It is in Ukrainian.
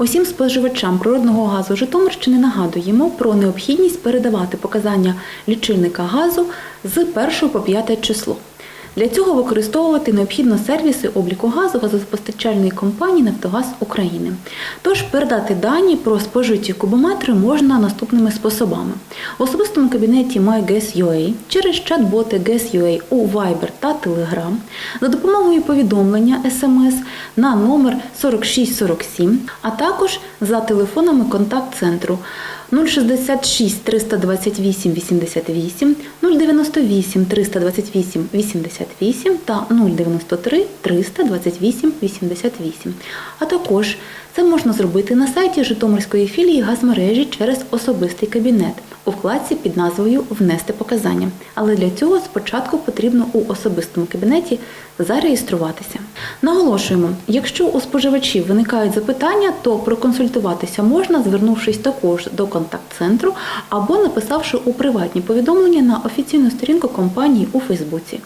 Усім споживачам природного газу Житомирщини нагадуємо про необхідність передавати показання лічильника газу з 1 по 5 число. Для цього використовувати необхідно сервіси обліку газу газопостачальної компанії Нафтогаз України. Тож передати дані про спожиті кубометри можна наступними способами: в особистому кабінеті MyGas.ua, через чат-боти Gas.ua у Viber та Telegram, за допомогою повідомлення SMS на номер 4647, а також за телефонами контакт-центру 066 328 88, 098 328 88 та 093 328 88. А також це можна зробити на сайті Житомирської філії газмережі через особистий кабінет у вкладці під назвою Внести показання. Але для цього спочатку потрібно у особистому кабінеті зареєструватися. Наголошуємо, якщо у споживачів виникають запитання, то проконсультуватися можна, звернувшись також до контакт-центру або написавши у приватні повідомлення на офіційну сторінку компанії у Фейсбуці.